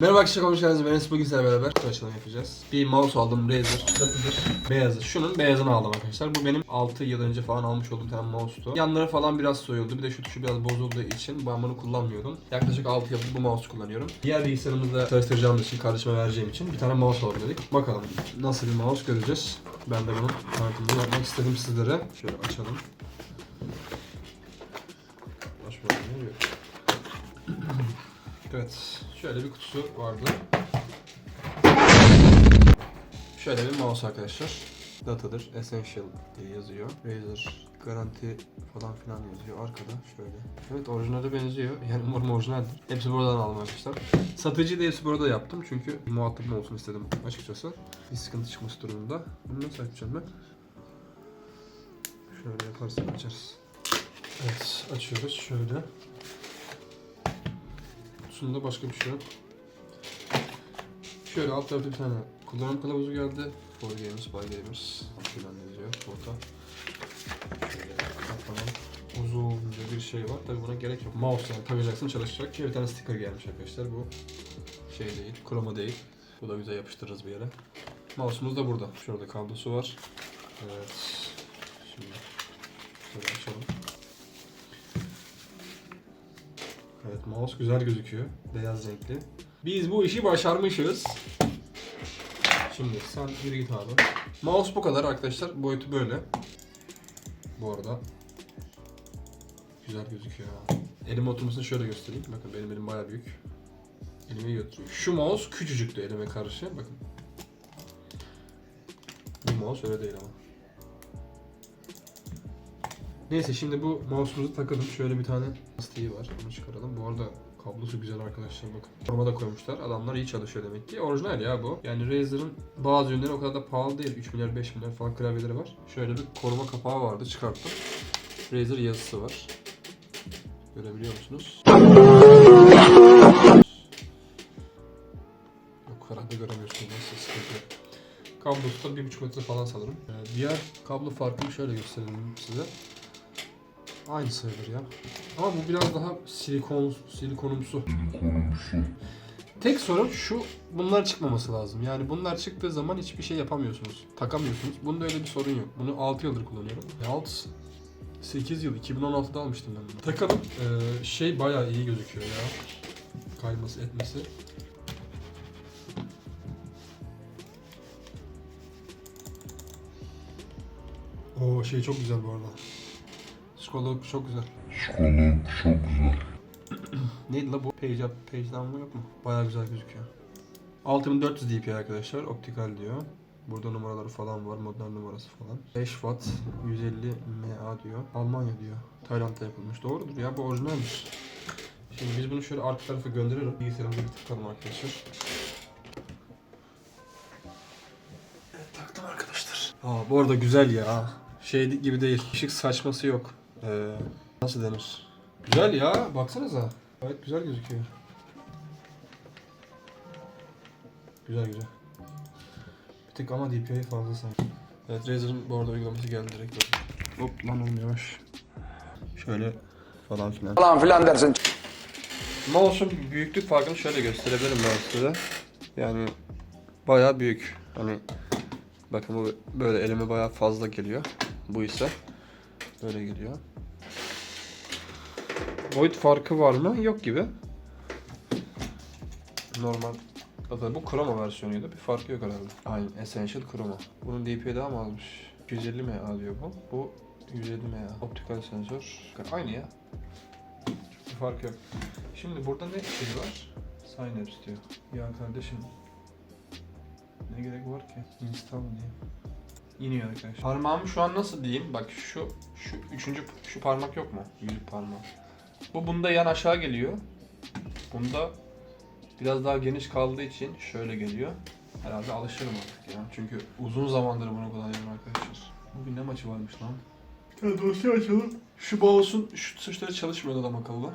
Merhaba arkadaşlar hoş geldiniz. Ben Enes bugün beraber kutu açılımı yapacağız. Bir mouse aldım Razer. Satıdır. Beyazı. Şunun beyazını aldım arkadaşlar. Bu benim 6 yıl önce falan almış olduğum tane mouse'tu. Yanları falan biraz soyuldu. Bir de şu tuşu biraz bozulduğu için ben bunu kullanmıyordum. Yaklaşık 6 yıldır bu mouse kullanıyorum. Diğer bilgisayarımızda çalıştıracağım için, kardeşime vereceğim için bir tane mouse alalım dedik. Bakalım nasıl bir mouse göreceğiz. Ben de bunun tanıtımını yapmak istedim sizlere. Şöyle açalım. Açmadım. Evet, şöyle bir kutusu vardı. Şöyle bir mouse arkadaşlar. Datadır, Essential diye yazıyor. Razer garanti falan filan yazıyor arkada şöyle. Evet orijinale benziyor. Yani umarım orijinaldir. Hepsi buradan aldım arkadaşlar. Satıcı da hepsi burada yaptım çünkü muhatabım olsun istedim açıkçası. Bir sıkıntı çıkması durumunda. Bunu nasıl açacağım ben? Şöyle yaparsak açarız. Evet açıyoruz şöyle. Kutusunda başka bir şey yok. Şöyle alt tarafta bir tane kullanım kılavuzu geldi. For Gamers, By Gamers. Filan yazıyor. Orta. Şöyle kapanan uzunca bir şey var. Tabi buna gerek yok. Mouse yani takacaksın çalışacak. Şöyle bir tane sticker gelmiş arkadaşlar. Bu şey değil, kroma değil. Bu da güzel yapıştırırız bir yere. Mouse'umuz da burada. Şurada kablosu var. Evet. Şimdi şöyle açalım. Evet mouse güzel gözüküyor. Beyaz renkli. Biz bu işi başarmışız. Şimdi sen yürü git abi. Mouse bu kadar arkadaşlar. Boyutu böyle. Bu arada. Güzel gözüküyor. Elim oturmasını şöyle göstereyim. Bakın benim elim baya büyük. Elime götürüyor. Şu mouse küçücüktü elime karşı. Bakın. Bu mouse öyle değil ama. Neyse şimdi bu mouse'umuzu takalım. Şöyle bir tane lastiği var. Onu çıkaralım. Bu arada kablosu güzel arkadaşlar bakın. Forma da koymuşlar. Adamlar iyi çalışıyor demek ki. Orijinal ya bu. Yani Razer'ın bazı ürünleri o kadar da pahalı değil. 3 milyar 5 milyar falan klavyeleri var. Şöyle bir koruma kapağı vardı çıkarttım. Razer yazısı var. Görebiliyor musunuz? Yok herhalde göremiyorsunuz. Nasıl sıkıntı. Kablosu da 1,5 metre falan sanırım. Ee, diğer kablo farkını şöyle gösterelim size. Aynı sayılır ya. Ama bu biraz daha silikon silikonumsu. Tek sorun şu bunlar çıkmaması lazım. Yani bunlar çıktığı zaman hiçbir şey yapamıyorsunuz. Takamıyorsunuz. Bunda öyle bir sorun yok. Bunu 6 yıldır kullanıyorum. Ya 6 8 yıl 2016'da almıştım ben bunu. Takalım. Ee, şey bayağı iyi gözüküyor ya. Kayması etmesi. O şey çok güzel bu arada. Skolog çok güzel. Psikolog çok güzel. Neydi la bu? Page up, page down mı yok mu? Bayağı güzel gözüküyor. 6400 dpi arkadaşlar. Optikal diyor. Burada numaraları falan var. Model numarası falan. 5 watt 150 mAh diyor. Almanya diyor. Tayland'da yapılmış. Doğrudur ya bu orijinalmiş. Şimdi biz bunu şöyle arka tarafa gönderelim. Bilgisayarımıza bir tıkalım arkadaşlar. Evet taktım arkadaşlar. Aa bu arada güzel ya. Şey gibi değil. Işık saçması yok. Ee, nasıl denir? Güzel ya. Baksanıza. Gayet güzel gözüküyor. Güzel güzel. Bir tık ama DPI fazla sanki. Evet Razer'ın bu arada uygulaması geldi direkt. Hop lan oğlum yavaş. Şöyle falan filan. falan filan dersin. Mouse'un büyüklük farkını şöyle gösterebilirim ben size. Yani bayağı büyük. Hani bakın bu böyle elime bayağı fazla geliyor. Bu ise böyle geliyor. Boyut farkı var mı? Yok gibi. Normal. Zaten bu Chroma versiyonuydu. Bir farkı yok herhalde. Aynı Essential Chroma. Bunun DPI daha mı almış? 250 mAh diyor bu. Bu 150 mAh. Optikal sensör. Aynı ya. Bir fark yok. Şimdi burada ne şey var? Sign apps diyor. Ya kardeşim. Ne gerek var ki? Install diye. İniyor arkadaşlar. Parmağımı şu an nasıl diyeyim? Bak şu şu üçüncü şu parmak yok mu? Yüzük parmağı. Bu bunda yan aşağı geliyor. Bunda biraz daha geniş kaldığı için şöyle geliyor. Herhalde alışırım artık ya. Çünkü uzun zamandır bunu kullanıyorum arkadaşlar. Bugün ne maçı varmış lan? Bir tane dosya açalım. Şu mouse'un şu tuşları çalışmıyor adam akıllı.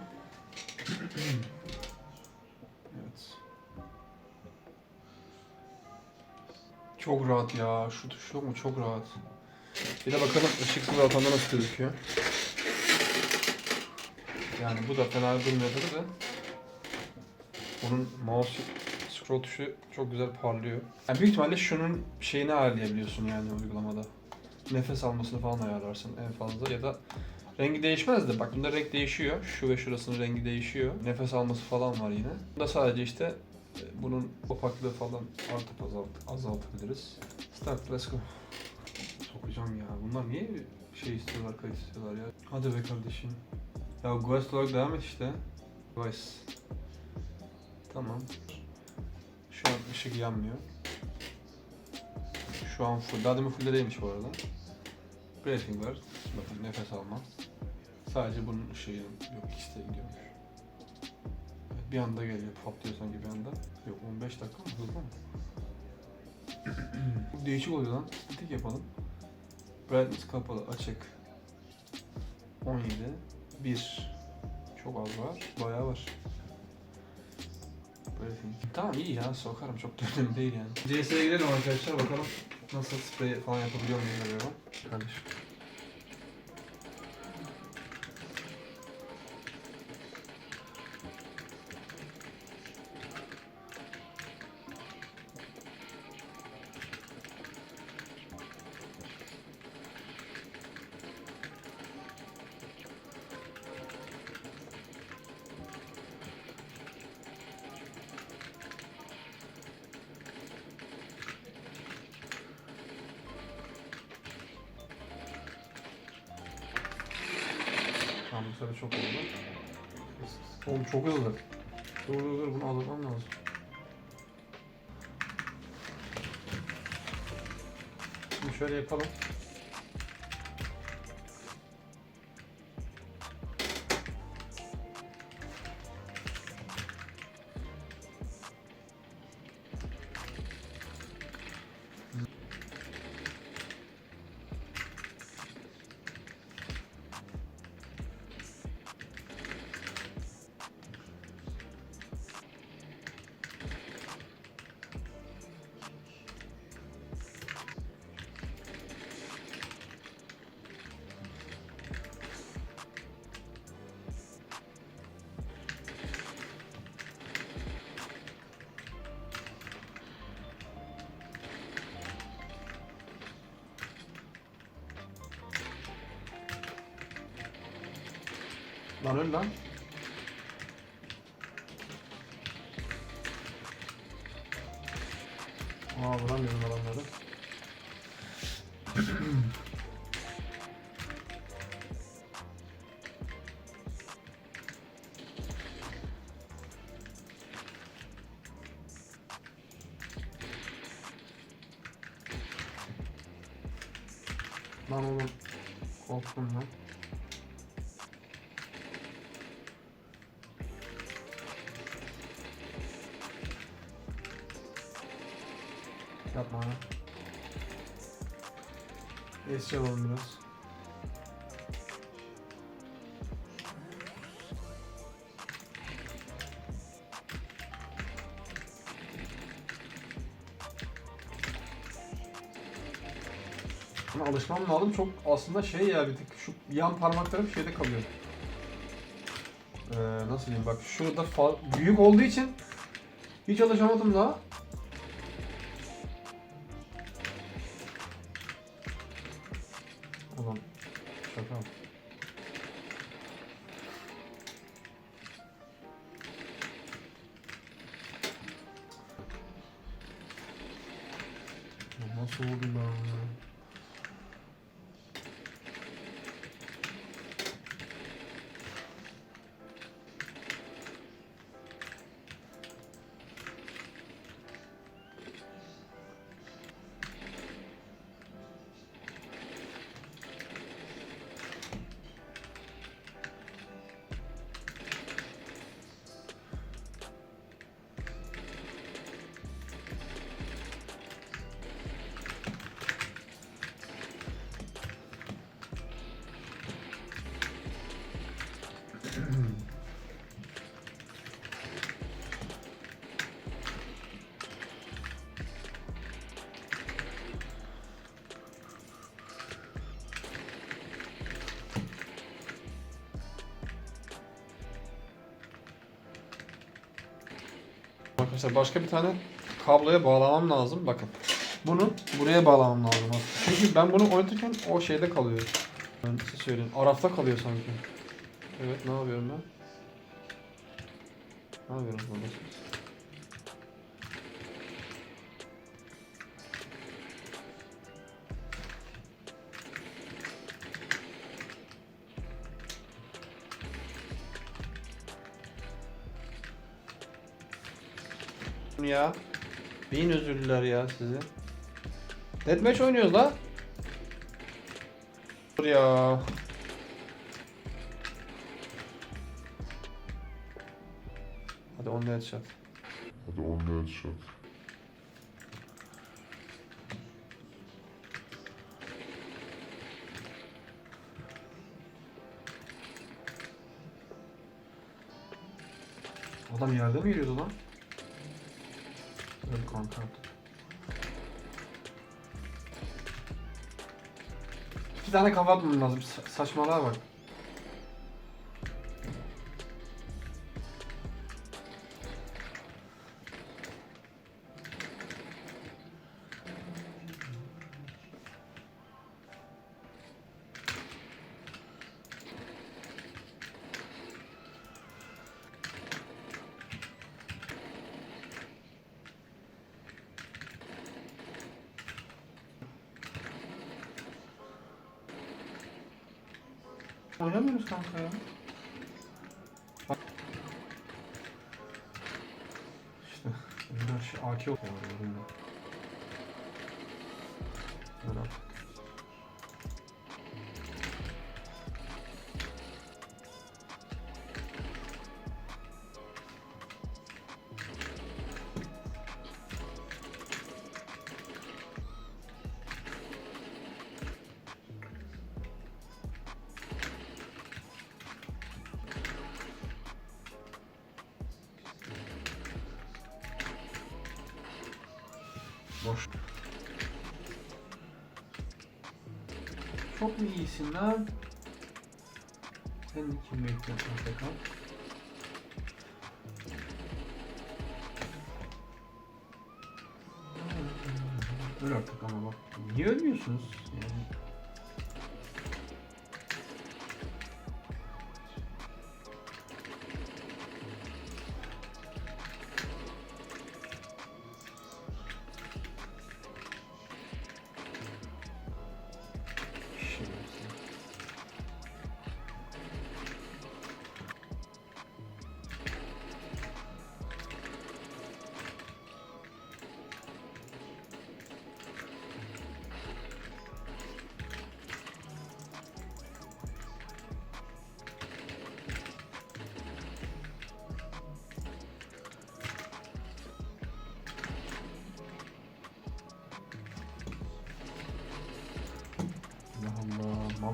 evet. Çok rahat ya. Şu tuş yok mu? Çok rahat. Bir de bakalım ışıksız ortamda nasıl gözüküyor. Yani bu da fena durmuyordur da. Bunun mouse Scroll tuşu çok güzel parlıyor. Yani büyük ihtimalle şunun şeyini ayarlayabiliyorsun yani uygulamada. Nefes almasını falan ayarlarsın en fazla ya da rengi değişmez de bak bunda renk değişiyor. Şu ve şurasının rengi değişiyor. Nefes alması falan var yine. Bunda sadece işte e, bunun opaklığı falan artıp azalt, azaltabiliriz. Start let's go. Sokacağım ya. Bunlar niye şey istiyorlar, kayıt istiyorlar ya? Hadi be kardeşim. Ya Ghost olarak devam et işte. Device. Tamam. Şu an ışık yanmıyor. Şu an full. Daha demin full değilmiş bu arada. Breathing var. Bakın nefes alma. Sadece bunun ışığı yok. De gidiyormuş. Evet, bir anda geliyor. Patlıyor sanki bir anda. Yok 15 dakika mı? Hızlı mı? Değişik oluyor lan. Statik yapalım. Brightness kapalı. Açık. 17. 1. Çok az var. Bayağı var. Breathing. Tamam iyi ya sokarım çok da önemli değil yani. CS'ye girelim arkadaşlar bakalım nasıl sprey falan yapabiliyor muyum acaba? Kardeşim. Sefer çok oldu. Oğlum çok hızlı. Dur dur dur bunu almam lazım. Şimdi şöyle yapalım. Lan öl lan. Aa vuramıyorum adamları. Lan oğlum korktum lan. Yapma lan. Eski alalım biraz. Alışmam lazım. Çok aslında şey ya bir tık şu yan parmaklarım şeyde kalıyor. Ee, nasıl diyeyim bak şurada büyük olduğu için hiç alışamadım daha. Ulan şaka. mı? Ya Nasıl oldu ben Arkadaşlar başka bir tane kabloya bağlamam lazım. Bakın. Bunu buraya bağlamam lazım. Çünkü ben bunu oynatırken o şeyde kalıyor. Ben size söyleyeyim. Arafta kalıyor sanki. Evet ne yapıyorum ben? Ne yapıyorum burada? Ya. Bin özürlüler ya sizi. Deathmatch oynuyoruz la. Dur ya. Hadi on headshot. Hadi on headshot. Adam yerde mi yürüyordu lan? Artık. İki tane kafa atmam lazım. Sa- saçmalığa bak. Oynamıyoruz kanka ya. İşte bunlar şey AK yok Boş. Çok mu iyisin lan? Sen kim bekliyorsun Fekan? Öl artık ama bak. Niye ölmüyorsunuz? Yani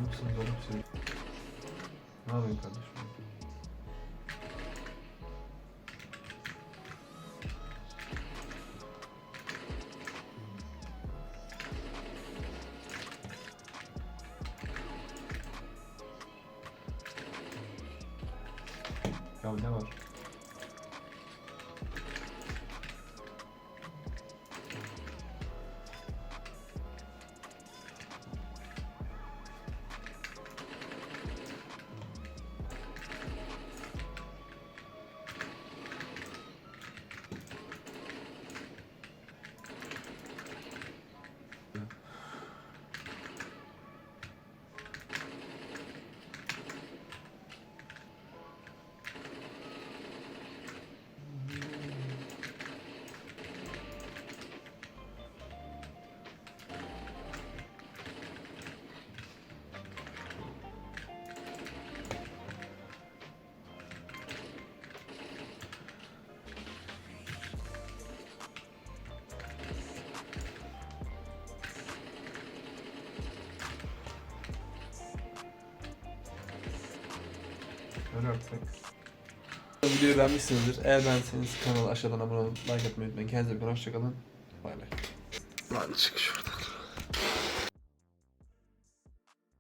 mısınız oğlum siz? Ne yapıyorsun kardeşim? Artık. Videoyu beğenmişsinizdir. Eğer beğendiyseniz kanala aşağıdan abone olup like atmayı unutmayın. Kendinize iyi bakın. Hoşçakalın. Bay bay. Lan çık şuradan.